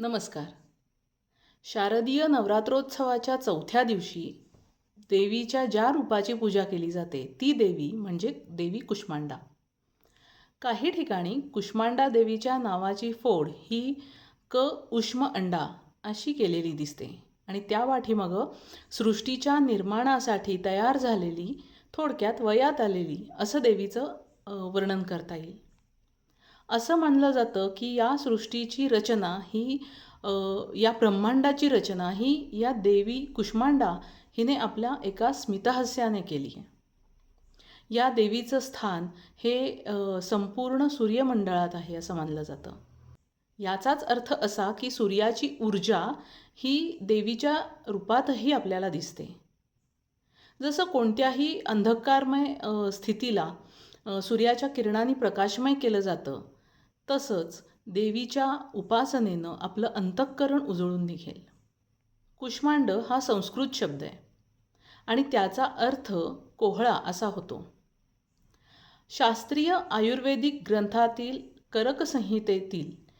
नमस्कार. शारदीय नवरात्रोत्सवाच्या चौथ्या दिवशी देवीच्या ज्या रूपाची पूजा केली जाते ती देवी म्हणजे देवी कुष्मांडा. काही ठिकाणी कुष्मांडा देवीच्या नावाची फोड ही क उष्म अंडा अशी केलेली दिसते आणि त्या पाठीमागं सृष्टीच्या निर्माणासाठी तयार झालेली थोडक्यात वयात आलेली असं देवीचं वर्णन करता येईल. असं मानलं जातं की या सृष्टीची रचना ही या ब्रह्मांडाची रचना ही या देवी कुष्मांडा हिने आपल्या एका स्मितहास्याने केली आहे. या देवीचं स्थान हे संपूर्ण सूर्यमंडळात आहे असं मानलं जातं. याचाच अर्थ असा की सूर्याची ऊर्जा ही देवीच्या रूपातही आपल्याला दिसते. जसं कोणत्याही अंधकारमय स्थितीला सूर्याच्या किरणांनी प्रकाशमय केलं जातं तसंच देवीच्या उपासनेनं आपलं अंतःकरण उजळून निघेल. कुष्मांड हा संस्कृत शब्द आहे आणि त्याचा अर्थ कोहळा असा होतो. शास्त्रीय आयुर्वेदिक ग्रंथातील करकसंहितेतील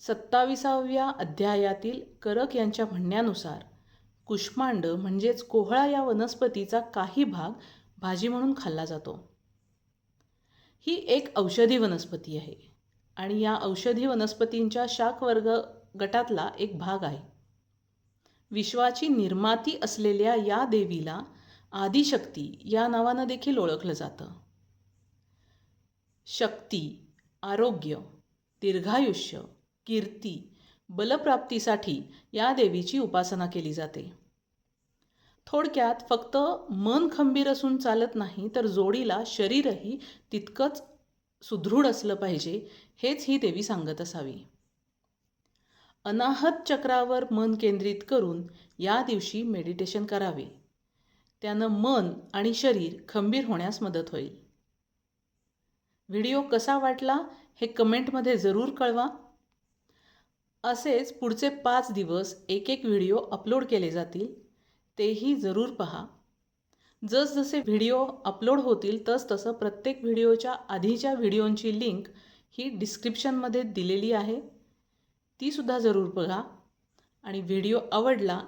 सत्ताविसाव्या अध्यायातील करक यांच्या म्हणण्यानुसार कुष्मांड म्हणजेच कोहळा या वनस्पतीचा काही भाग भाजी म्हणून खाल्ला जातो. ही एक औषधी वनस्पती आहे. आणि या औषधी वनस्पतींच्या शाकवर्ग गटातला एक भाग आहे. विश्वाची निर्माती असलेल्या या देवीला आदिशक्ती या नावानं देखील ओळखलं जातं. शक्ती आरोग्य दीर्घायुष्य कीर्ती बलप्राप्तीसाठी या देवीची उपासना केली जाते. थोडक्यात फक्त मन खंबीर असून चालत नाही तर जोडीला शरीरही तितकंच सुदृढ असलं पाहिजे हेच ही देवी सांगत असावी. अनाहत चक्रावर मन केंद्रित करून या दिवशी मेडिटेशन करावे. त्यानं मन आणि शरीर खंबीर होण्यास मदत होईल. व्हिडिओ कसा वाटला हे कमेंटमध्ये जरूर कळवा. असेच पुढचे पाच दिवस एक एक व्हिडिओ अपलोड केले जातील तेही जरूर पहा. जसजसे व्हिडिओ अपलोड होतील तस तसं प्रत्येक व्हिडिओच्या आधीच्या व्हिडिओंची लिंक ही डिस्क्रिप्शनमध्ये दिलेली आहे. तीसुद्धा जरूर बघा. आणि व्हिडिओ आवडला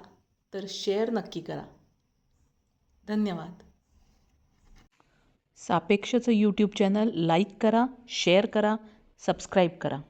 तर शेअर नक्की करा. धन्यवाद. सापेक्षचं यूट्यूब चॅनल लाईक करा शेअर करा सबस्क्राईब करा.